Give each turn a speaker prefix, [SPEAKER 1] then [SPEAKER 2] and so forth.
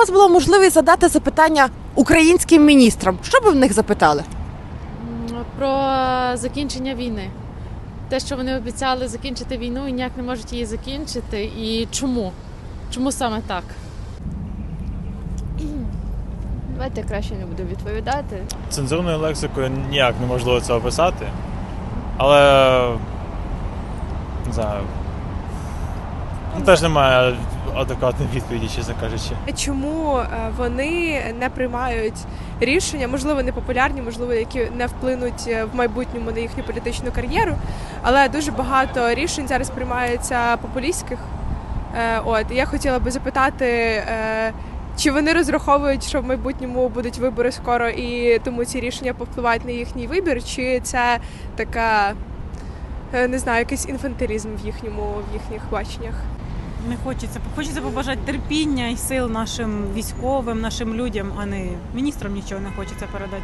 [SPEAKER 1] вас була можливість задати запитання українським міністрам, що б ви в них запитали?
[SPEAKER 2] Про закінчення війни. Те, що вони обіцяли закінчити війну і ніяк не можуть її закінчити. І чому? Чому саме так?
[SPEAKER 3] Давайте краще не буду відповідати.
[SPEAKER 4] Цензурною лексикою ніяк неможливо це описати. Але. Не знаю. Теж немає адекватної відповіді, чесно кажучи.
[SPEAKER 5] Чому е, вони не приймають рішення, можливо, непопулярні, можливо, які не вплинуть е, в майбутньому на їхню політичну кар'єру, але дуже багато рішень зараз приймається популістських. Е, От я хотіла би запитати, е, чи вони розраховують, що в майбутньому будуть вибори скоро, і тому ці рішення повпливають на їхній вибір, чи це така е, не знаю, якийсь інфантилізм в їхньому в їхніх баченнях?
[SPEAKER 6] Не хочеться. Хочеться побажати терпіння і сил нашим військовим, нашим людям, а не міністрам нічого не хочеться передати.